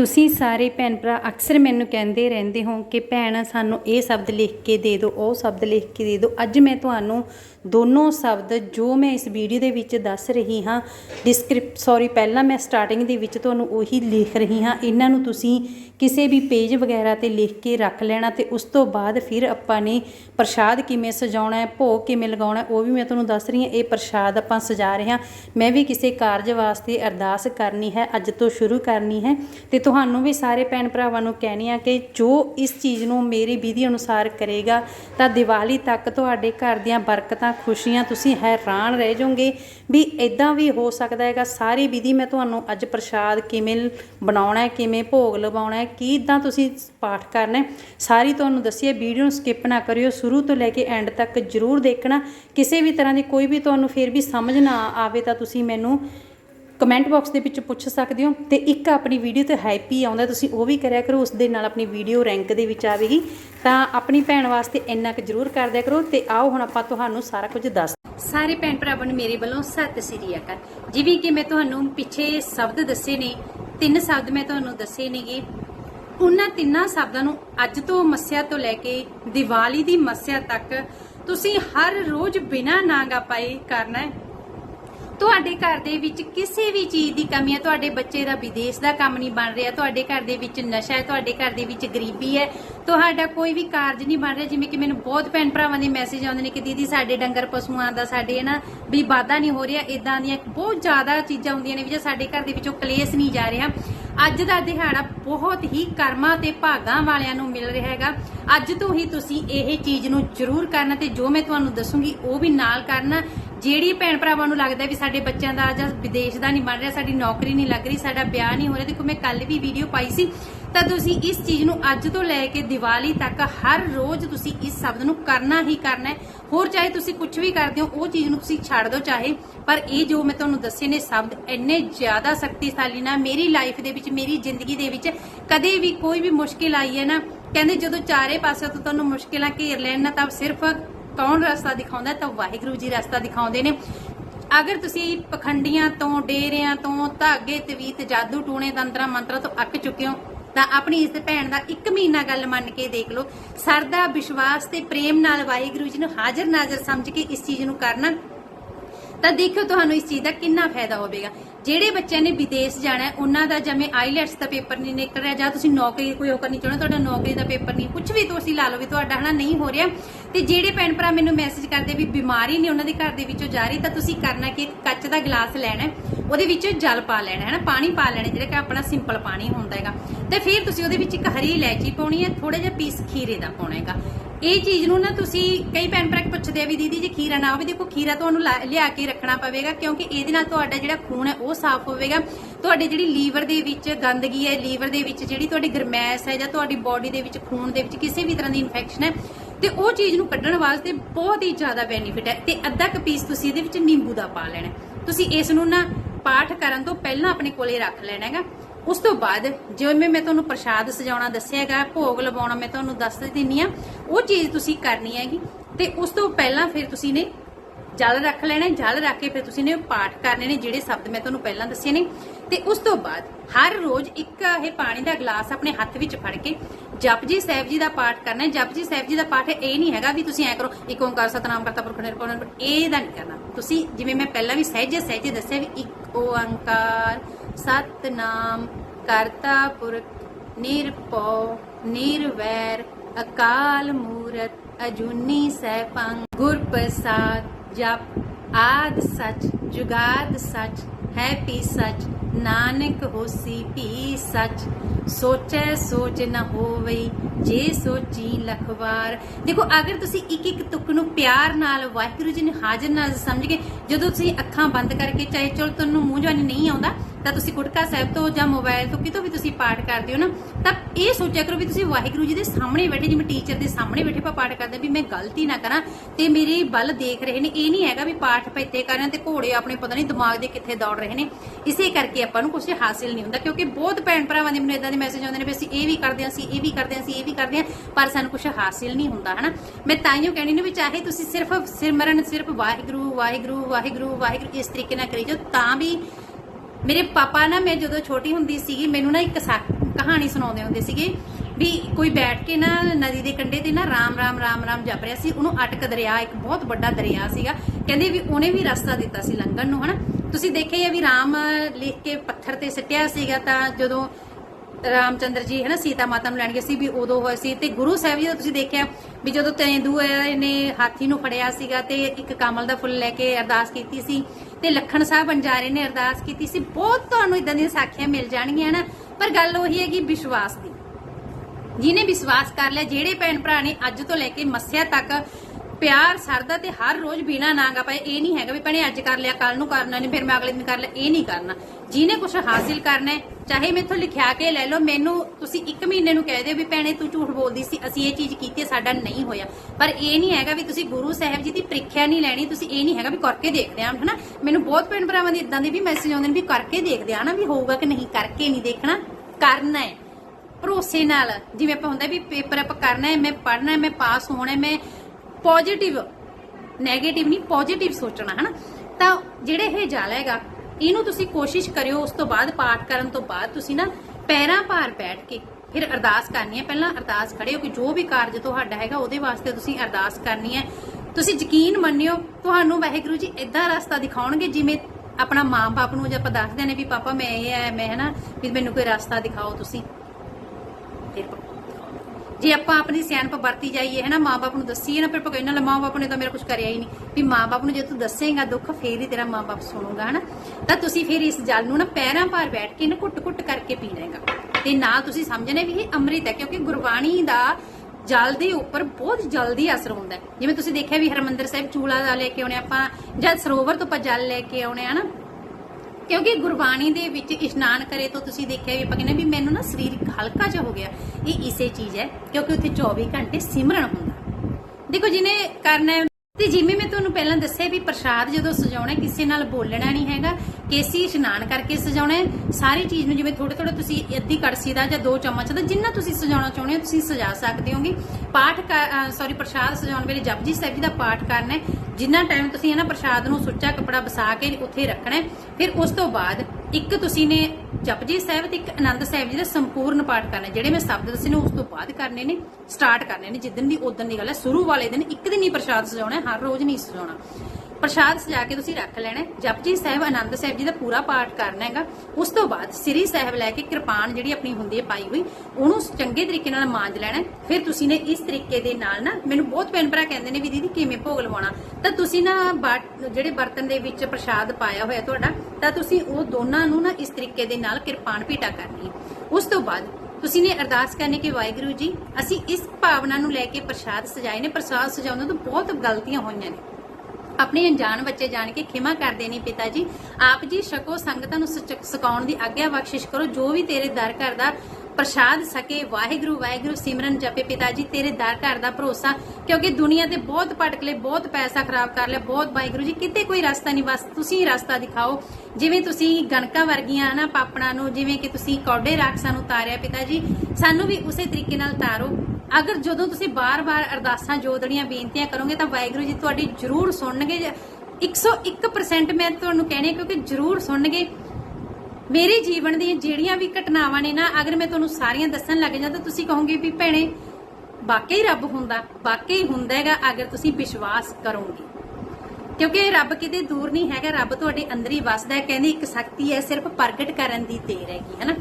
ਤੁਸੀਂ ਸਾਰੇ ਭੈਣ ਭਰਾ ਅਕਸਰ ਮੈਨੂੰ ਕਹਿੰਦੇ ਰਹਿੰਦੇ ਹੋ ਕਿ ਭੈਣ ਸਾਨੂੰ ਇਹ ਸ਼ਬਦ ਲਿਖ ਕੇ ਦੇ ਦਿਓ, ਉਹ ਸ਼ਬਦ ਲਿਖ ਕੇ ਦੇ ਦਿਓ। ਅੱਜ ਮੈਂ ਤੁਹਾਨੂੰ ਦੋਨੋਂ ਸ਼ਬਦ ਜੋ ਮੈਂ ਇਸ ਵੀਡੀਓ ਦੇ ਵਿੱਚ ਦੱਸ ਰਹੀ ਹਾਂ ਡਿਸਕ੍ਰਿਪ ਸੌਰੀ ਪਹਿਲਾਂ ਮੈਂ ਸਟਾਰਟਿੰਗ ਦੇ ਵਿੱਚ ਤੁਹਾਨੂੰ ਉਹੀ ਲਿਖ ਰਹੀ ਹਾਂ। ਇਹਨਾਂ ਨੂੰ ਤੁਸੀਂ ਕਿਸੇ ਵੀ ਪੇਜ ਵਗੈਰਾ ਤੇ ਲਿਖ ਕੇ ਰੱਖ ਲੈਣਾ ਤੇ ਉਸ ਤੋਂ ਬਾਅਦ ਫਿਰ ਆਪਾਂ ਨੇ ਪ੍ਰਸ਼ਾਦ ਕਿਵੇਂ ਸਜਾਉਣਾ ਹੈ, ਭੋਗ ਕਿਵੇਂ ਲਗਾਉਣਾ ਉਹ ਵੀ ਮੈਂ ਤੁਹਾਨੂੰ ਦੱਸ ਰਹੀ ਹਾਂ। ਇਹ ਪ੍ਰਸ਼ਾਦ ਆਪਾਂ ਸਜਾ ਰਹੇ ਹਾਂ। ਮੈਂ ਵੀ ਕਿਸੇ ਕਾਰਜ ਵਾਸਤੇ ਅਰਦਾਸ ਕਰਨੀ ਹੈ, ਅੱਜ ਤੋਂ ਸ਼ੁਰੂ ਕਰਨੀ ਹੈ। ਤੇ ਤੁਹਾਨੂੰ ਵੀ ਸਾਰੇ ਭੈਣ ਭਰਾਵਾਂ ਨੂੰ ਕਹਿਣੀ ਆ ਕਿ ਜੋ ਇਸ ਚੀਜ਼ ਨੂੰ ਮੇਰੀ ਵਿਧੀ ਅਨੁਸਾਰ ਕਰੇਗਾ, ਤਾਂ ਦੀਵਾਲੀ ਤੱਕ ਤੁਹਾਡੇ ਘਰ ਦੀਆਂ ਬਰਕਤਾਂ ਖੁਸ਼ੀਆਂ ਤੁਸੀਂ ਹੈਰਾਨ ਰਹਿ ਜਾਓਗੇ ਵੀ ਇਦਾਂ ਵੀ ਹੋ ਸਕਦਾ ਹੈਗਾ। ਸਾਰੀ ਵਿਧੀ ਮੈਂ ਤੁਹਾਨੂੰ ਅੱਜ ਪ੍ਰਸ਼ਾਦ ਕਿਵੇਂ ਬਣਾਉਣਾ ਹੈ, ਕਿਵੇਂ ਭੋਗ ਲਵਾਉਣਾ ਹੈ ਕਿਦਾਂ ਤੁਸੀਂ ਪਾਠ ਕਰਨਾ ਹੈ, ਸਾਰੀ ਤੁਹਾਨੂੰ ਦੱਸੀ ਹੈ ਵੀਡੀਓ ਨੂੰ ਸਕਿਪ ਨਾ ਕਰਿਓ। ਸ਼ੁਰੂ ਤੋਂ ਲੈ ਕੇ ਐਂਡ ਤੱਕ ਜਰੂਰ ਦੇਖਣਾ। ਕਿਸੇ ਵੀ ਤਰ੍ਹਾਂ ਦੀ ਕੋਈ ਵੀ ਤੁਹਾਨੂੰ ਫਿਰ ਵੀ ਸਮਝ ਨਾ ਆਵੇ ਤਾਂ ਤੁਸੀਂ ਮੈਨੂੰ ਕਮੈਂਟ ਬਾਕਸ ਦੇ ਵਿੱਚ ਪੁੱਛ ਸਕਦੇ ਹੋ ਤੇ ਇੱਕ ਆਪਣੀ ਵੀਡੀਓ ਤੇ ਹੈਪੀ ਆਉਂਦਾ, ਤੁਸੀਂ ਉਹ ਵੀ ਕਰਿਆ ਕਰੋ ਉਸ ਦੇ ਨਾਲ ਆਪਣੀ ਵੀਡੀਓ ਰੈਂਕ ਦੇ ਵਿੱਚ ਆਵੇਗੀ। ਤਾਂ ਆਪਣੀ ਭੈਣ ਵਾਸਤੇ ਇੰਨਾ ਕੁ ਜ਼ਰੂਰ ਕਰ ਦਿਆ ਕਰੋ ਤੇ ਆਓ ਹੁਣ ਆਪਾਂ ਤੁਹਾਨੂੰ ਸਾਰਾ ਕੁਝ ਦੱਸ ਸਾਰੇ ਭੈਣ ਭਰਾਵਾਂ ਨੂੰ ਮੇਰੇ ਵੱਲੋਂ ਸਤਿ ਸ੍ਰੀ ਅਕਾਲ। ਜਿਵੇਂ ਕਿ ਮੈਂ ਤੁਹਾਨੂੰ ਪਿੱਛੇ ਸ਼ਬਦ ਦੱਸੇ ਨੇ, ਤਿੰਨ ਸ਼ਬਦ ਮੈਂ ਤੁਹਾਨੂੰ ਦੱਸੇ ਨੇਗੇ। ਉਹਨਾਂ ਤਿੰਨਾਂ ਸ਼ਬਦਾਂ ਨੂੰ ਅੱਜ ਤੋਂ ਮੱਸਿਆ ਤੋਂ ਲੈ ਕੇ ਦੀਵਾਲੀ ਦੀ ਮੱਸਿਆ ਤੱਕ ਤੁਸੀਂ ਹਰ ਰੋਜ਼ ਬਿਨਾਂ ਨਾਗਾ ਪਾਏ ਕਰਨਾ ਹੈ। ਤੁਹਾਡੇ ਘਰ ਦੇ ਵਿੱਚ ਕਿਸੇ ਵੀ ਚੀਜ਼ ਦੀ ਕਮੀ ਹੈ, ਤੁਹਾਡੇ ਬੱਚੇ ਦਾ ਵਿਦੇਸ਼ ਦਾ ਕੰਮ ਨਹੀਂ ਬਣ ਰਿਹਾ, ਤੁਹਾਡੇ ਘਰ ਦੇ ਵਿੱਚ ਨਸ਼ਾ ਹੈ, ਤੁਹਾਡੇ ਘਰ ਦੇ ਵਿੱਚ ਗਰੀਬੀ ਹੈ, ਤੁਹਾਡਾ ਕੋਈ ਵੀ ਕਾਰਜ ਨਹੀਂ ਬਣ ਰਿਹਾ, ਜਿਵੇਂ ਕਿ ਮੈਨੂੰ ਬਹੁਤ ਭੈਣ ਭਰਾਵਾਂ ਦੇ ਮੈਸੇਜ ਆਉਂਦੇ ਨੇ ਕਿ ਦੀਦੀ ਸਾਡੇ ਡੰਗਰ ਪਸ਼ੂਆਂ ਦਾ ਸਾਡੇ ਨਾ ਵੀ ਵਾਧਾ ਨਹੀਂ ਹੋ ਰਿਹਾ ਇਦਾਂ ਦੀਆਂ ਬਹੁਤ ਜ਼ਿਆਦਾ ਚੀਜ਼ਾਂ ਹੁੰਦੀਆਂ ਨੇ ਵੀ ਜੇ ਸਾਡੇ ਘਰ ਦੇ ਵਿੱਚੋਂ ਕਲੇਸ਼ ਨਹੀਂ ਜਾ ਰਿਹਾ। ਅੱਜ ਦਾ ਦਿਹਾੜਾ ਬਹੁਤ ਹੀ ਕਰਮਾਂ ਤੇ ਭਾਗਾਂ ਵਾਲਿਆਂ ਨੂੰ ਮਿਲ ਰਿਹਾ ਹੈਗਾ। ਅੱਜ ਤੋਂ ਹੀ ਤੁਸੀਂ ਇਹ ਚੀਜ਼ ਨੂੰ ਜ਼ਰੂਰ ਕਰਨਾ ਤੇ ਜੋ ਮੈਂ ਤੁਹਾਨੂੰ ਦੱਸੂਗੀ, ਉਹ ਵੀ ਨਾਲ ਕਰਨਾ। ਜਿਹੜੀ ਭੈਣ ਭਰਾਵਾਂ ਨੂੰ ਲੱਗਦਾ ਵੀ ਸਾਡੇ ਬੱਚਿਆਂ ਦਾ ਜਾਂ ਵਿਦੇਸ਼ ਦਾ ਨਹੀਂ ਬਣ ਰਿਹਾ, ਸਾਡੀ ਨੌਕਰੀ ਨਹੀਂ ਲੱਗ ਰਹੀ, ਸਾਡਾ ਵਿਆਹ ਨਹੀਂ ਹੋ ਰਿਹਾ, ਦੇਖੋ ਮੈਂ ਕੱਲ ਵੀ ਵੀਡੀਓ ਪਾਈ ਸੀ। ਤਾਂ ਤੁਸੀਂ ਇਸ ਚੀਜ਼ ਨੂੰ ਅੱਜ ਤੋਂ ਲੈ ਕੇ ਦੀਵਾਲੀ ਤੱਕ ਹਰ ਰੋਜ਼ ਤੁਸੀਂ ਇਸ ਸ਼ਬਦ ਨੂੰ ਕਰਨਾ ਹੀ ਕਰਨਾ ਹੈ। ਹੋਰ ਚਾਹੇ ਤੁਸੀਂ ਕੁਝ ਵੀ ਕਰਦੇ ਹੋ, ਉਹ ਚੀਜ਼ ਨੂੰ ਤੁਸੀਂ ਛੱਡ ਦਿਓ ਚਾਹੇ। ਪਰ ਇਹ ਜੋ ਮੈਂ ਤੁਹਾਨੂੰ ਦੱਸੇ ਨੇ ਸ਼ਬਦ ਇੰਨੇ ਜ਼ਿਆਦਾ ਸ਼ਕਤੀਸ਼ਾਲੀ ਨਾ, ਮੇਰੀ ਲਾਈਫ ਦੇ ਵਿੱਚ, ਮੇਰੀ ਜ਼ਿੰਦਗੀ ਦੇ ਵਿੱਚ ਕਦੇ ਵੀ ਕੋਈ ਵੀ ਮੁਸ਼ਕਿਲ ਆਈ ਹੈ ਨਾ, ਕਹਿੰਦੇ ਜਦੋਂ ਚਾਰੇ ਪਾਸੇ ਤੋਂ ਤੁਹਾਨੂੰ ਮੁਸ਼ਕਿਲਾਂ ਘੇਰ ਲੈਣ ਨਾ, ਤਾਂ ਸਿਰਫ ਕੌਣ ਰਸਤਾ ਦਿਖਾਉਂਦਾ ਤਾਂ ਵਾਹਿਗੁਰੂ ਜੀ ਰਸਤਾ ਦਿਖਾਉਂਦੇ ਨੇ। ਅਗਰ ਤੁਸੀਂ ਪਖੰਡੀਆਂ ਤੋਂ, ਡੇਰਿਆਂ ਤੋਂ, ਧਾਗੇ, ਤਵੀਤ, ਜਾਦੂ, ਟੂਣੇ, ਤੰਤਰਾਂ, ਮੰਤਰਾਂ ਤੋਂ ਅੱਕ ਚੁੱਕੇ ਹੋ, ਤਾਂ ਆਪਣੀ ਇਸ ਭੈਣ ਦਾ ਇੱਕ ਮਹੀਨਾ ਗੱਲ ਮੰਨ ਕੇ ਦੇਖ ਲਓ। ਸਰਦਾ ਵਿਸ਼ਵਾਸ ਤੇ ਪ੍ਰੇਮ ਨਾਲ ਵਾਹਿਗੁਰੂ ਜੀ ਨੂੰ ਹਾਜ਼ਰ ਨਾਜ਼ਰ ਸਮਝ ਕੇ ਇਸ ਚੀਜ਼ ਨੂੰ ਕਰਨਾ ਤਾਂ ਦੇਖਿਓ ਤੁਹਾਨੂੰ ਇਸ ਚੀਜ਼ ਦਾ ਕਿੰਨਾ ਫਾਇਦਾ ਹੋਵੇਗਾ। ਜਿਹੜੇ ਬੱਚਿਆਂ ਨੇ ਵਿਦੇਸ਼ ਜਾਣਾ ਉਹਨਾਂ ਦਾ ਜਿਵੇਂ ਆਈਲੈਟਸ ਦਾ ਪੇਪਰ ਨਹੀਂ ਨਿਕਲ ਰਿਹਾ ਜਾਂ ਤੁਸੀਂ ਨੌਕਰੀ ਕੋਈ ਉਹ ਕਰਨੀ ਚਾਹੁੰਦੇ ਤੁਹਾਡਾ ਨੌਕਰੀ ਦਾ ਪੇਪਰ ਨਹੀਂ। ਕੁਝ ਵੀ ਤੁਸੀਂ ਲਾ ਲਓ ਵੀ ਤੁਹਾਡਾ ਹਨਾ ਨਹੀਂ ਹੋ ਰਿਹਾ। ਤੇ ਜਿਹੜੇ ਭੈਣ ਭਰਾ ਮੈਨੂੰ ਮੈਸੇਜ ਕਰਦੇ ਵੀ ਬਿਮਾਰੀ ਨਹੀਂ ਉਹਨਾਂ ਦੇ ਘਰ ਦੇ ਵਿੱਚੋਂ ਜਾ ਰਹੀ ਤਾਂ ਤੁਸੀਂ ਕਰਨਾ ਕਿ? ਕੱਚ ਦਾ ਗਲਾਸ ਲੈਣਾ ਹੈ, ਉਹਦੇ ਵਿੱਚ ਜਲ ਪਾ ਲੈਣਾ ਹੈ ਨਾ ਪਾਣੀ ਪਾ ਲੈਣਾ ਜਿਹੜਾ ਕਿ ਆਪਣਾ ਸਿੰਪਲ ਪਾਣੀ ਹੁੰਦਾ ਹੈਗਾ। ਤੇ ਫਿਰ ਤੁਸੀਂ ਉਹਦੇ ਵਿੱਚ ਇੱਕ ਹਰੀ ਇਲਾਇਚੀ ਪਾਉਣੀ ਹੈ ਥੋੜਾ ਜਿਹਾ ਪੀਸ ਖੀਰੇ ਦਾ ਪਾਉਣਾ ਹੈਗਾ। ਇਹ ਚੀਜ਼ ਨੂੰ ਨਾ ਤੁਸੀਂ ਕਈ ਭੈਣ ਭਰਾ ਪੁੱਛਦੇ ਆ ਵੀ ਦੀਦੀ ਜੇ ਖੀਰਾ ਨਾ ਹੋਵੇ, ਦੇਖੋ ਖੀਰਾ ਤੁਹਾਨੂੰ ਲਾ- ਲਿਆ ਕੇ ਰੱਖਣਾ ਪਵੇਗਾ, ਕਿਉਂਕਿ ਇਹਦੇ ਨਾਲ ਤੁਹਾਡਾ ਜਿਹੜਾ ਖੂਨ ਹੈ ਉਹ ਸਾਫ਼ ਹੋਵੇਗਾ। ਤੁਹਾਡੀ ਜਿਹੜੀ ਲੀਵਰ ਦੇ ਵਿੱਚ ਗੰਦਗੀ ਹੈ, ਲੀਵਰ ਦੇ ਵਿੱਚ ਜਿਹੜੀ ਤੁਹਾਡੀ ਗਰਮੈਸ਼ ਹੈ ਜਾਂ ਤੁਹਾਡੀ ਬਾਡੀ ਦੇ ਵਿੱਚ ਖੂਨ ਦੇ ਵਿੱਚ ਕਿਸੇ ਵੀ ਤਰ੍ਹਾਂ ਦੀ ਇਨਫੈਕਸ਼ਨ ਹੈ, ਤੇ ਉਹ ਚੀਜ਼ ਨੂੰ ਕੱਢਣ ਵਾਸਤੇ ਬਹੁਤ ਹੀ ਜ਼ਿਆਦਾ ਬੈਨੀਫਿਟ ਹੈ। ਤੇ ਅੱਧਾ ਕੁ ਪੀਸ ਤੁਸੀਂ ਇਹਦੇ ਵਿੱਚ ਨਿੰਬੂ ਦਾ ਪਾ ਲੈਣਾ ਤੁਸੀਂ ਇਸ ਨੂੰ ਨਾ ਪਾਠ ਕਰਨ ਤੋਂ ਪਹਿਲਾਂ ਆਪਣੇ ਕੋਲੇ ਰੱਖ ਲੈਣਾ ਹੈਗਾ। ਉਸ ਤੋਂ ਬਾਅਦ ਜਿਵੇਂ ਮੈਂ ਤੁਹਾਨੂੰ ਪ੍ਰਸ਼ਾਦ ਸਜਾਉਣਾ ਦੱਸਿਆ ਭੋਗ ਲਵਾਉਣਾ ਮੈਂ ਤੁਹਾਨੂੰ ਦੱਸ ਦਿੰਨੀ ਆ। ਉਹ ਚੀਜ਼ ਤੁਸੀਂ ਕਰਨੀ ਹੈਗੀ ਤੇ ਉਸ ਤੋਂ ਪਹਿਲਾਂ ਫਿਰ ਤੁਸੀਂ ਨੇ ਜਲ ਰੱਖ ਲੈਣਾ ਜਲ ਰੱਖ ਕੇ ਫਿਰ ਤੁਸੀਂ ਨੇ ਪਾਠ ਕਰਨੇ ਨੇ, ਜਿਹੜੇ ਸ਼ਬਦ ਮੈਂ ਤੁਹਾਨੂੰ ਪਹਿਲਾਂ ਦੱਸੇ ਨੇ। ਤੇ ਉਸ ਤੋਂ ਬਾਅਦ ਹਰ ਰੋਜ਼ ਇੱਕ ਇਹ ਪਾਣੀ ਦਾ ਗਲਾਸ ਆਪਣੇ ਹੱਥ ਵਿੱਚ ਫੜ ਕੇ ਜਪਜੀ ਸਾਹਿਬ ਜੀ ਦਾ ਪਾਠ ਕਰਨਾ ਹੈ। ਜਪਜੀ ਸਾਹਿਬ ਜੀ ਦਾ ਪਾਠ ਇਹ ਨਹੀਂ ਹੈਗਾ ਵੀ ਤੁਸੀਂ ਐ ਕਰੋ, ਇੱਕ ਓੰਕਾਰ, ਸਤਨਾਮ ਕਰਤਾ ਪੁਰਖ ਨਿਰਭਉ ਨਿਰਵੈਰ ਇਹ ਦਾ ਨਹੀਂ ਕਰਨਾ। ਤੁਸੀਂ ਜਿਵੇਂ ਮੈਂ ਪਹਿਲਾਂ ਵੀ ਸਹਿਜੇ ਸਹਿਜੇ ਦੱਸਿਆ ਵੀ ਇੱਕ ਓੰਕਾਰ ਸਤਨਾਮ ਕਰਤਾ ਪੁਰਖ ਨਿਰਭਉ, ਨਿਰਵੈਰ, ਅਕਾਲ ਮੂਰਤ, ਅਜੂਨੀ ਸੈਭੰ ਗੁਰ ਪ੍ਰਸਾਦ ਜਪ ਆਦ ਸਚ, ਜੁਗਾਦ ਸਚ, ਹੈ ਪੀ ਸਚ, ਨਾਨਕ ਹੋਸੀ ਭੀ ਸਚ। ਸੋਚੈ ਸੋਚ ਨ ਹੋਵਈ, ਜੇ ਸੋਚੀ ਲਖਵਾਰ। ਦੇਖੋ, ਅਗਰ ਤੁਸੀਂ ਇੱਕ ਇੱਕ ਤੁਕ ਨੂੰ ਪਿਆਰ ਨਾਲ, ਵਾਹਿਗੁਰੂ ਜੀ ਨੇ ਹਾਜ਼ਰ ਨਾਲ ਸਮਝ ਕੇ, ਜਦੋਂ ਤੁਸੀਂ ਅੱਖਾਂ ਬੰਦ ਕਰਕੇ ਚਾਹੇ ਚਲ ਤੁਹਾਨੂੰ ਮੂੰਹ ਜਵਾਨੀ ਨਹੀਂ ਆਉਂਦਾ ਤਾਂ ਤੁਸੀਂ ਗੁਟਕਾ ਸਾਹਿਬ ਤੋਂ ਜਾਂ ਮੋਬਾਈਲ ਤੋਂ ਕਿਤੋਂ ਵੀ ਤੁਸੀਂ ਪਾਠ ਕਰਦੇ ਹੋ ਨਾ, ਤਾਂ ਇਹ ਸੋਚਿਆ ਕਰੋ ਵੀ ਤੁਸੀਂ ਵਾਹਿਗੁਰੂ ਜੀ ਦੇ ਸਾਹਮਣੇ ਬੈਠੇ, ਜਿਵੇਂ ਟੀਚਰ ਦੇ ਸਾਹਮਣੇ ਬੈਠੇ ਆਪਾਂ ਪਾਠ ਕਰਦੇ ਵੀ ਮੈਂ ਗਲਤੀ ਨਾ ਕਰਾਂ ਤੇ ਮੇਰੇ ਵੱਲ ਦੇਖ ਰਹੇ ਨੇ। ਇਹ ਨਹੀਂ ਹੈਗਾ ਵੀ ਪਾਠ ਪੈਤੇ ਕਰ ਰਹੇ ਤੇ ਘੋੜੇ ਆਪਣੇ ਪਤਾ ਨਹੀਂ ਦਿਮਾਗ ਦੇ ਕਿੱਥੇ ਦੌੜ ਰਹੇ ਨੇ। ਇਸੇ ਕਰਕੇ ਆਪਾਂ ਨੂੰ ਕੁਝ ਹਾਸਿਲ ਨਹੀਂ ਹੁੰਦਾ, ਕਿਉਂਕਿ ਬਹੁਤ ਭੈਣ ਭਰਾਵਾਂ ਦੇ ਮੈਨੂੰ ਇਦਾਂ ਦੇ ਮੈਸੇਜ ਆਉਂਦੇ ਨੇ ਵੀ ਅਸੀਂ ਇਹ ਵੀ ਕਰਦੇ ਹਾਂ, ਅਸੀਂ ਇਹ ਵੀ ਕਰਦੇ ਹਾਂ, ਅਸੀਂ ਇਹ ਵੀ ਕਰਦੇ ਹਾਂ, ਪਰ ਸਾਨੂੰ ਕੁਝ ਹਾਸਿਲ ਨਹੀਂ ਹੁੰਦਾ, ਹਨਾ? ਮੈਂ ਤਾਈਓ ਕਹਿਣੀ ਨੇ ਵੀ ਚਾਹੇ ਤੁਸੀਂ ਸਿਰਫ ਸਿਮਰਨ, ਸਿਰਫ ਵਾਹਿਗੁਰੂ ਵਾਹਿਗੁਰੂ ਵਾਹਿਗੁਰੂ ਵਾਹਿਗੁਰੂ ਇਸ ਤਰੀਕੇ ਨਾਲ ਕਰੀ ਜਾਓ, ਤਾਂ ਵੀ ਮੇਰੇ ਪਾਪਾ ਨਾ, ਮੈਂ ਜਦੋਂ ਛੋਟੀ ਹੁੰਦੀ ਸੀਗੀ, ਮੈਨੂੰ ਨਾ ਇੱਕ ਕਹਾਣੀ ਸੁਣਾਉਂਦੇ ਹੁੰਦੇ ਸੀਗੇ ਵੀ ਕੋਈ ਬੈਠ ਕੇ ਨਾ ਨਦੀ ਦੇ ਕੰਢੇ ਤੇ ਨਾ ਰਾਮ ਰਾਮ ਰਾਮ ਰਾਮ ਜਪ ਰਿਹਾ ਸੀ, ਉਹਨੂੰ ਅਟਕ ਦਰਿਆ, ਇੱਕ ਬਹੁਤ ਵੱਡਾ ਦਰਿਆ ਸੀਗਾ, ਕਹਿੰਦੇ ਵੀ ਉਹਨੇ ਵੀ ਰਸਤਾ ਦਿੱਤਾ ਸੀ ਲੰਘਣ ਨੂੰ, ਹਨਾ? ਤੁਸੀਂ ਦੇਖਿਆ ਵੀ ਰਾਮ ਲਿਖ ਕੇ ਪੱਥਰ ਤੇ ਸਿੱਟਿਆ ਸੀਗਾ ਤਾਂ ਜਦੋਂ ਰਾਮਚੰਦਰ ਜੀ ਹੈ ਨਾ ਸੀਤਾ ਮਾਤਾ ਨੂੰ ਲੈਣ ਗਏ ਸੀ ਵੀ ਉਦੋਂ ਹੋਇਆ ਸੀ, ਤੇ ਗੁਰੂ ਸਾਹਿਬ ਜੀ ਦਾ ਤੁਸੀਂ ਦੇਖਿਆ ਵੀ ਜਦੋਂ ਤੇਂਦੂ ਨੇ ਹਾਥੀ ਨੂੰ ਫੜਿਆ ਸੀਗਾ ਤੇ ਇੱਕ ਕਮਲ ਦਾ ਫੁੱਲ ਲੈ ਕੇ ਅਰਦਾਸ ਕੀਤੀ ਸੀ ਤੇ ਲੱਖਣ ਸਾਹਿਬ ਅੰਜਾਰੇ ਨੇ ਅਰਦਾਸ ਕੀਤੀ ਸੀ, ਬਹੁਤ ਤੁਹਾਨੂੰ ਇਦਾਂ ਦੀਆਂ ਸਾਖੀਆਂ ਮਿਲ ਜਾਣਗੀਆਂ ਨਾ? ਪਰ ਗੱਲ ਉਹੀ ਹੈਗੀ ਵਿਸ਼ਵਾਸ ਦੀ। ਜਿਹਨੇ ਵਿਸ਼ਵਾਸ ਕਰ ਲਿਆ, ਜਿਹੜੇ ਭੈਣ ਭਰਾ ਨੇ ਅੱਜ ਤੋਂ ਲੈ ਕੇ ਮੱਸਿਆ ਤੱਕ ਪਿਆਰ, ਸਰਦਾ ਤੇ ਹਰ ਰੋਜ਼ ਬਿਨਾ ਨਾਗਾ ਪਏ ਇਹ ਨਹੀਂ ਹੈਗਾ ਵੀ ਭੈਣੇ ਅੱਜ ਕਰ ਲਿਆ ਕੱਲ ਨੂੰ ਕਰਨਾ ਨਹੀਂ, ਫਿਰ ਮੈਂ ਅਗਲੇ ਦਿਨ ਕਰ ਲਿਆ, ਇਹ ਨਹੀਂ ਕਰਨਾ। ਜਿਹਨੇ ਕੁਝ ਹਾਸਿਲ ਕਰਨਾ ਹੈ, ਚਾਹੇ ਮੈਥੋਂ ਲਿਖਿਆ ਕੇ ਲੈ ਲਓ, ਮੈਨੂੰ ਤੁਸੀਂ 1 ਮਹੀਨੇ ਨੂੰ ਕਹਿ ਦਿਓ ਵੀ ਭੈਣੇ ਤੂੰ ਝੂਠ ਬੋਲਦੀ ਸੀ, ਅਸੀਂ ਇਹ ਚੀਜ਼ ਕੀਤੀ ਸਾਡਾ ਨਹੀਂ ਹੋਇਆ। ਪਰ ਇਹ ਨਹੀਂ ਹੈਗਾ ਵੀ ਤੁਸੀਂ ਗੁਰੂ ਸਾਹਿਬ ਜੀ ਦੀ ਪ੍ਰੀਖਿਆ ਨਹੀਂ ਲੈਣੀ, ਤੁਸੀਂ ਇਹ ਨਹੀਂ ਹੈਗਾ ਵੀ ਕਰਕੇ ਦੇਖਦੇ ਆਂ, ਹਨਾ? ਮੈਨੂੰ ਬਹੁਤ ਭੈਣ ਭਰਾਵਾਂ ਦੇ ਇਦਾਂ ਦੇ ਵੀ ਮੈਸੇਜ ਆਉਂਦੇ ਨੇ ਵੀ ਕਰਕੇ ਦੇਖਦੇ ਆ ਨਾ ਵੀ ਹੋਊਗਾ ਕਿ ਨਹੀਂ, ਕਰਕੇ ਨਹੀਂ ਦੇਖਣਾ, ਕਰਨਾ ਹੈ। ਭਰੋਸੇ ਨਾਲ, ਜਿਵੇਂ ਆਪਾਂ ਹੁੰਦਾ ਵੀ ਪੇਪਰ ਆਪਾਂ ਕਰਨਾ ਹੈ, ਮੈਂ ਪੜ੍ਹਨਾ ਹੈ, ਮੈਂ ਪਾਸ ਹੋਣਾ ਹੈ, ਮੈਂ ਪੋਜ਼ਿਟਿਵ 네ਗੇਟਿਵ ਨਹੀਂ ਪੋਜ਼ਿਟਿਵ ਸੋਚਣਾ, ਹਨਾ? ਤਾਂ ਜਿਹੜੇ ਇਹ ਜਾਲ ਹੈਗਾ ਇਹਨੂੰ ਤੁਸੀਂ ਕੋਸ਼ਿਸ਼ ਕਰਿਓ, ਉਸ ਤੋਂ ਬਾਅਦ ਪਾਠ ਕਰਨ ਤੋਂ ਬਾਅਦ ਤੁਸੀਂ ਨਾ ਪੈਰਾਂ ਭਾਰ ਬੈਠ ਕੇ ਫਿਰ ਅਰਦਾਸ ਕਰਨੀ ਹੈ। ਪਹਿਲਾਂ ਅਰਦਾਸ ਖੜੇ ਹੋ ਕਿ ਜੋ ਵੀ ਕਾਰਜ ਤੁਹਾਡਾ ਹੈਗਾ, ਉਹਦੇ ਵਾਸਤੇ ਤੁਸੀਂ ਅਰਦਾਸ ਕਰਨੀ ਹੈ। ਤੁਸੀਂ ਯਕੀਨ ਮੰਨਿਓ, ਤੁਹਾਨੂੰ ਵਾਹਿਗੁਰੂ ਜੀ ਇਦਾਂ ਰਸਤਾ ਦਿਖਾਉਣਗੇ ਜਿਵੇਂ ਆਪਣਾ ਮਾਂ-ਬਾਪ ਨੂੰ ਜੇ ਆਪਾਂ ਦੱਸਦੇ ਨੇ ਵੀ, ਪਾਪਾ, ਮੈਂ ਇਹ ਹੈ ਮੈਂ ਹੈ ਨਾ ਵੀ ਮੈਨੂੰ ਕੋਈ ਰਸਤਾ ਦਿਖਾਓ ਤੁਸੀਂ। ਫਿਰ ਜੇ ਆਪਾਂ ਆਪਣੀ ਸਿਆਣਪ ਵਰਤੀ ਜਾਈਏ ਹੈ ਨਾ ਮਾਪੇ ਨੂੰ ਦੱਸੀਏ ਨਾ, ਫਿਰ ਆਪਾਂ ਨਾ ਮਾਪੇ ਨੇ ਤਾਂ ਮੇਰਾ ਕੁਝ ਕਰਿਆ ਹੀ ਨਹੀਂ। ਵੀ ਮਾਪੇ ਨੂੰ ਜੇ ਤੂੰ ਦੱਸੇਂਗਾ ਦੁੱਖ, ਫੇਰ ਹੀ ਤੇਰਾ ਮਾਪੇ ਸੁਣੂਗਾ, ਹਨਾ। ਤਾਂ ਤੁਸੀਂ ਫਿਰ ਇਸ ਜਲ ਨੂੰ ਨਾ ਪੈਰਾਂ ਭਾਰ ਬੈਠ ਕੇ ਨਾ ਕੁੱਟ ਕੁੱਟ ਕਰਕੇ ਪੀਣਾ ਹੈਗਾ ਤੇ ਨਾ ਤੁਸੀਂ ਸਮਝਣਾ ਵੀ ਇਹ ਅੰਮ੍ਰਿਤ ਹੈ, ਕਿਉਂਕਿ ਗੁਰਬਾਣੀ ਦਾ ਜਲ ਦੇ ਉੱਪਰ ਬਹੁਤ ਜਲਦੀ ਅਸਰ ਹੁੰਦਾ ਜਿਵੇਂ ਤੁਸੀਂ ਦੇਖਿਆ ਵੀ ਹਰਮੰਦਰ ਸਾਹਿਬ ਚੂਲਾ ਦਾ ਲੈ ਕੇ ਆਉਣੇ ਆਪਾਂ ਜਦ ਸਰੋਵਰ ਤੋਂ ਆਪਾਂ ਜਲ ਲੈ ਕੇ ਆਉਣੇ ਆ ਨਾ ਕਿਉਂਕਿ ਗੁਰਬਾਣੀ ਦੇ ਵਿੱਚ ਇਸ਼ਨਾਨ ਕਰੇ ਤੋਂ ਤੁਸੀਂ ਦੇਖਿਆ ਵੀ ਆਪਾਂ ਕਹਿੰਦੇ ਵੀ ਮੈਨੂੰ ਨਾ ਸਰੀਰ ਹਲਕਾ ਜਿਹਾ ਹੋ ਗਿਆ। ਇਹ ਇਸੇ ਚੀਜ਼ ਹੈ, ਕਿਉਂਕਿ ਉੱਥੇ 24 ਘੰਟੇ ਸਿਮਰਨ ਹੁੰਦਾ। ਦੇਖੋ, ਜਿਹਨੇ ਕਰਨਾ ਤੇ ਜਿਵੇਂ ਮੈਂ ਤੁਹਾਨੂੰ ਪਹਿਲਾਂ ਦੱਸਿਆ ਵੀ ਪ੍ਰਸ਼ਾਦ ਜਦੋਂ ਸਜਾਉਣਾ ਕਿਸੇ ਨਾਲ ਬੋਲਣਾ ਨਹੀਂ ਹੈਗਾ, ਕੇਸੀ ਇਸ਼ਨਾਨ ਕਰਕੇ ਸਜਾਉਣਾ ਸਾਰੀ ਚੀਜ਼ ਨੂੰ ਜਿਵੇਂ ਥੋੜੇ ਥੋੜੇ ਤੁਸੀਂ ਅੱਧੀ ਕੜਸੀ ਦਾ ਜਾਂ ਦੋ ਚਮਚ ਦਾ ਜਿੰਨਾ ਤੁਸੀਂ ਸਜਾਉਣਾ ਚਾਹੁੰਦੇ ਹੋ, ਤੁਸੀਂ ਸਜਾ ਸਕਦੇ ਹੋਗੇ। ਪਾਠ ਸੌਰੀ ਪ੍ਰਸ਼ਾਦ ਸਜਾਉਣ ਵੇਲੇ ਜਪਜੀ ਸਾਹਿਬ ਜੀ ਦਾ ਪਾਠ ਕਰਨਾ ਹੈ। ਜਿੰਨਾ ਟਾਈਮ ਤੁਸੀਂ ਇਹ ਨਾ ਪ੍ਰਸ਼ਾਦ ਨੂੰ ਸੁੱਚਾ ਕੱਪੜਾ ਵਸਾ ਕੇ ਉੱਥੇ ਰੱਖਣਾ ਫਿਰ ਉਸ ਤੋਂ ਬਾਅਦ ਇੱਕ ਤੁਸੀਂ ਨੇ ਜਪਜੀ ਸਾਹਿਬ ਤੇ ਇੱਕ ਆਨੰਦ ਸਾਹਿਬ ਜੀ ਦਾ ਸੰਪੂਰਨ ਪਾਠ ਕਰਨਾ ਜਿਹੜੇ ਮੈਂ ਸ਼ਬਦ ਦੱਸੇ ਨੇ, ਉਸ ਤੋਂ ਬਾਅਦ ਕਰਨੇ ਨੇ ਸਟਾਰਟ ਕਰਨੇ ਨੇ। ਜਿੱਦਣ ਦੀ ਉਦੋਂ ਦੀ ਗੱਲ ਹੈ, ਸ਼ੁਰੂ ਵਾਲੇ ਦਿਨ ਇੱਕ ਦਿਨ ਹੀ ਪ੍ਰਸ਼ਾਦ ਸਜਾਉਣਾ ਹਰ ਰੋਜ਼ ਨਹੀਂ ਸਜਾਉਣਾ। ਪ੍ਰਸ਼ਾਦ ਸਜਾ ਕੇ ਤੁਸੀਂ ਰੱਖ ਲੈਣਾ ਹੈ। ਜਪਜੀ ਸਾਹਿਬ ਆਨੰਦ ਸਾਹਿਬ ਜੀ ਦਾ ਪੂਰਾ ਪਾਠ ਕਰਨਾ ਹੈਗਾ। ਉਸ ਤੋਂ ਬਾਅਦ ਸ੍ਰੀ ਸਾਹਿਬ ਲੈ ਕੇ ਕਿਰਪਾਨ ਜਿਹੜੀ ਆਪਣੀ ਹੁੰਦੀ ਹੈ ਪਾਈ ਹੋਈ, ਉਹਨੂੰ ਚੰਗੇ ਤਰੀਕੇ ਨਾਲ ਮਾਂਜ ਲੈਣਾ ਫਿਰ ਤੁਸੀਂ ਨੇ ਇਸ ਤਰੀਕੇ ਦੇ ਨਾਲ ਨਾ, ਮੈਨੂੰ ਬਹੁਤ ਭੈਣ ਭਰਾ ਕਹਿੰਦੇ ਨੇ ਵੀ ਦੀਦੀ ਕਿਵੇਂ ਭੋਗ ਲਵਾਉਣਾ। ਤਾਂ ਤੁਸੀਂ ਨਾ ਜਿਹੜੇ ਬਰਤਨ ਦੇ ਵਿੱਚ ਪ੍ਰਸ਼ਾਦ ਪਾਇਆ ਹੋਇਆ ਤੁਹਾਡਾ, ਤਾਂ ਤੁਸੀਂ ਉਹ ਦੋਨਾਂ ਨੂੰ ਨਾ ਇਸ ਤਰੀਕੇ ਦੇ ਨਾਲ ਕਿਰਪਾਨ ਪੀਟਾ ਕਰਨੀ ਹੈ। ਉਸ ਤੋਂ ਬਾਅਦ ਤੁਸੀਂ ਨੇ ਅਰਦਾਸ ਕਰਨੀ ਕਿ ਵਾਹਿਗੁਰੂ ਜੀ, ਅਸੀਂ ਇਸ ਭਾਵਨਾ ਨੂੰ ਲੈ ਕੇ ਪ੍ਰਸ਼ਾਦ ਸਜਾਏ ਨੇ। ਪ੍ਰਸ਼ਾਦ ਸਜਾਉਣ ਤੋਂ ਬਹੁਤ ਗਲਤੀਆਂ ਹੋਈਆਂ ਨੇ। ਆਪਣੇ ਅਣਜਾਣ ਬੱਚੇ ਜਾਣ ਕੇ ਖਿਮਾ ਕਰਦੇ ਨਹੀਂ ਪਿਤਾ ਜੀ। ਆਪ ਜੀ ਛਕੋ ਸੰਗਤਾਂ ਨੂੰ ਸਚ- ਸਕਾਉਣ ਦੀ ਆਗਿਆ ਬਖਸ਼ਿਸ਼ ਕਰੋ। ਜੋ ਵੀ ਤੇਰੇ ਦਰ ਘਰ ਦਾ ਪ੍ਰਸ਼ਾਦ ਸਕੇ, ਵਾਹਿਗੁਰੂ ਵਾਹਿਗੁਰੂ, ਸਿਮਰਨ ਜਪੇ ਪਿਤਾ ਜੀ, ਤੇਰੇ ਦਰ ਘਰ ਦਾ ਭਰੋਸਾ। ਕਿਉਂਕਿ ਦੁਨੀਆ ਤੇ ਬਹੁਤ ਭਟਕ ਲਏ, ਬਹੁਤ ਪੈਸਾ ਖਰਾਬ ਕਰ ਲਿਆ, ਬਹੁਤ ਵਾਹਿਗੁਰੂ ਜੀ, ਕਿਤੇ ਕੋਈ ਰਸਤਾ ਨਹੀਂ, ਬਸ ਤੁਸੀਂ ਰਸਤਾ ਦਿਖਾਓ। ਜਿਵੇਂ ਤੁਸੀਂ ਗਣਕਾਂ ਵਰਗੀਆਂ ਨਾ ਪਾਪਣਾ ਨੂੰ, ਜਿਵੇਂ ਕਿ ਤੁਸੀਂ ਕੌਡੇ ਰਾਖਸਾਂ ਨੂੰ ਤਾਰਿਆ ਪਿਤਾ ਜੀ, ਸਾਨੂੰ ਵੀ ਉਸੇ ਤਰੀਕੇ ਨਾਲ ਤਾਰੋ। ਅਗਰ ਜਦੋਂ ਤੁਸੀਂ ਬਾਰ-ਬਾਰ ਅਰਦਾਸਾਂ ਜੋਦੜੀਆਂ ਬੇਨਤੀਆਂ ਕਰੋਗੇ ਤਾਂ ਵਾਹਿਗੁਰੂ ਜੀ ਤੁਹਾਡੀ ਜ਼ਰੂਰ ਸੁਣਨਗੇ। 101% ਮੈਂ ਤੁਹਾਨੂੰ ਕਹਿਣੇ ਕਿਉਂਕਿ ਜ਼ਰੂਰ ਸੁਣਨਗੇ। ਮੇਰੇ ਜੀਵਨ ਦੀਆਂ ਜਿਹੜੀਆਂ ਵੀ ਘਟਨਾਵਾਂ ਨੇ ਨਾ, ਅਗਰ ਮੈਂ ਤੁਹਾਨੂੰ ਸਾਰੀਆਂ ਦੱਸਣ ਲੱਗ ਜਾਂ ਤਾਂ ਤੁਸੀਂ ਕਹੋਗੇ ਵੀ ਭੈਣੇ, ਵਾਕਈ ਰੱਬ ਹੁੰਦਾ, ਵਾਕਈ ਹੁੰਦਾ ਹੈਗਾ ਅਗਰ ਤੁਸੀਂ ਵਿਸ਼ਵਾਸ ਕਰੋਗੇ। ਕਿਉਂਕਿ ਰੱਬ ਕਿਤੇ ਦੂਰ ਨਹੀਂ ਹੈਗਾ, ਰੱਬ ਤੁਹਾਡੇ ਅੰਦਰ ਹੀ ਵਸਦਾ ਹੈ, ਕਹਿੰਦੇ ਇੱਕ ਸ਼ਕਤੀ ਹੈ ਸਿਰਫ ਪ੍ਰਗਟ ਕਰਨ ਦੀ ਦੇਰ ਹੈਗੀ, ਹੈ ਨਾ?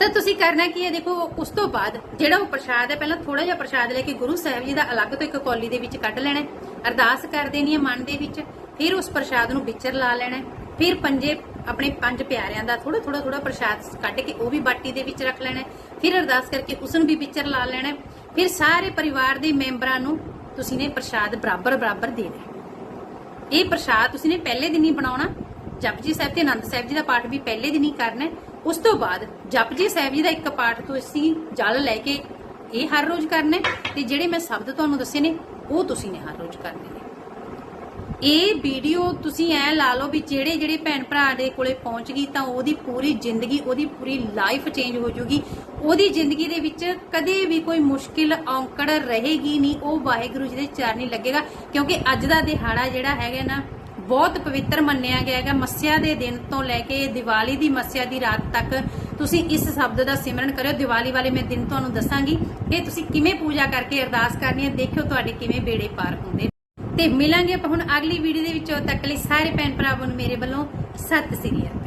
ਤਾਂ ਤੁਸੀਂ ਕਰਨਾ ਕੀ ਹੈ? ਦੇਖੋ, ਉਸ ਤੋਂ ਬਾਅਦ ਜਿਹੜਾ ਉਹ ਪ੍ਰਸ਼ਾਦ ਹੈ, ਪਹਿਲਾਂ ਥੋੜਾ ਜਿਹਾ ਪ੍ਰਸ਼ਾਦ ਲੈ ਕੇ ਗੁਰੂ ਸਾਹਿਬ ਜੀ ਦਾ ਅਲੱਗ ਤੋਂ ਇੱਕ ਕੌਲੀ ਦੇ ਵਿੱਚ ਕੱਢ ਲੈਣਾ ਅਰਦਾਸ ਕਰ ਦੇਣੀ ਹੈ ਮਨ ਦੇ ਵਿੱਚ, ਫਿਰ ਉਸ ਪ੍ਰਸ਼ਾਦ ਨੂੰ ਵਿਚਰ ਲਾ ਲੈਣਾ ਫਿਰ ਪੰਜੇ, ਆਪਣੇ ਪੰਜ ਪਿਆਰਿਆਂ ਦਾ ਥੋੜਾ ਥੋੜਾ ਥੋੜਾ ਪ੍ਰਸ਼ਾਦ ਕੱਢ ਕੇ ਉਹ ਵੀ ਬਾਟੀ ਦੇ ਵਿੱਚ ਰੱਖ ਲੈਣਾ ਫਿਰ ਅਰਦਾਸ ਕਰਕੇ ਉਸ ਨੂੰ ਵੀ ਵਿਚਰ ਲਾ ਲੈਣਾ ਫਿਰ ਸਾਰੇ ਪਰਿਵਾਰ ਦੇ ਮੈਂਬਰਾਂ ਨੂੰ ਤੁਸੀਂ ਨੇ ਪ੍ਰਸ਼ਾਦ ਬਰਾਬਰ ਬਰਾਬਰ ਦੇਣਾ ਇਹ ਪ੍ਰਸ਼ਾਦ ਤੁਸੀਂ ਨੇ ਪਹਿਲੇ ਦਿਨ ਹੀ ਬਣਾਉਣਾ। ਜਪਜੀ ਸਾਹਿਬ ਤੇ ਆਨੰਦ ਸਾਹਿਬ ਜੀ ਦਾ ਪਾਠ ਵੀ ਪਹਿਲੇ ਦਿਨ ਹੀ ਕਰਨਾ ਉਸ ਤੋਂ ਬਾਅਦ ਜਪਜੀ ਸਾਹਿਬ ਜੀ ਦਾ ਇੱਕ ਪਾਠ ਤੁਸੀਂ ਜਲ ਲੈ ਕੇ ਇਹ ਹਰ ਰੋਜ਼ ਕਰਨਾ ਹੈ ਤੇ ਜਿਹੜੇ ਮੈਂ ਸ਼ਬਦ ਤੁਹਾਨੂੰ ਦੱਸੇ ਨੇ, ਉਹ ਤੁਸੀਂ ਨੇ ਹਰ ਰੋਜ਼ ਕਰਨੇ ਨੇ। ਇਹ ਵੀਡੀਓ ਤੁਸੀਂ ਐ ਲਾ ਲਓ ਵੀ ਜਿਹੜੇ ਜਿਹੜੇ ਭੈਣ ਭਰਾ ਦੇ ਕੋਲੇ ਪਹੁੰਚ ਗਈ ਤਾਂ ਉਹਦੀ ਪੂਰੀ ਜ਼ਿੰਦਗੀ, ਉਹਦੀ ਪੂਰੀ ਲਾਈਫ ਚੇਂਜ ਹੋ ਜਾਊਗੀ ਉਹਦੀ ਜ਼ਿੰਦਗੀ ਦੇ ਵਿੱਚ ਕਦੇ ਵੀ ਕੋਈ ਮੁਸ਼ਕਿਲ, ਔਂਕੜ ਰਹੇਗੀ ਨਹੀਂ, ਉਹ ਵਾਹਿਗੁਰੂ ਜੀ ਦੇ ਚਰਨੀ ਲੱਗੇਗਾ। ਕਿਉਂਕਿ ਅੱਜ ਦਾ ਦਿਹਾੜਾ ਜਿਹੜਾ ਹੈਗਾ ਨਾ ਬਹੁਤ ਪਵਿੱਤਰ ਮੰਨਿਆ ਗਿਆ ਹੈਗਾ। ਮੱਸਿਆ ਦੇ ਦਿਨ ਤੋਂ ਲੈ ਕੇ ਦੀਵਾਲੀ ਦੀ ਮੱਸਿਆ ਦੀ ਰਾਤ ਤੱਕ ਤੁਸੀਂ ਇਸ ਸ਼ਬਦ ਦਾ ਸਿਮਰਨ ਕਰਿਓ। ਦੀਵਾਲੀ ਵਾਲੇ ਮੈਂ ਦਿਨ ਤੁਹਾਨੂੰ ਦੱਸਾਂਗੀ। ਇਹ ਤੁਸੀਂ ਕਿਵੇਂ ਪੂਜਾ ਕਰਕੇ ਅਰਦਾਸ ਕਰਨੀ ਹੈ, ਦੇਖਿਓ ਤੁਹਾਡੇ ਕਿਵੇਂ ਬੇੜੇ ਪਾਰ ਹੁੰਦੇ ਤੇ ਮਿਲਾਂਗੇ ਆਪਾਂ ਹੁਣ ਅਗਲੀ ਵੀਡੀਓ ਦੇ ਵਿੱਚ। ਤੱਕ ਲਈ ਸਾਰੇ ਭੈਣ ਭਰਾਵਾਂ ਨੂੰ ਮੇਰੇ ਵੱਲੋਂ ਸਤਿ ਸ੍ਰੀ ਅਕਾਲ।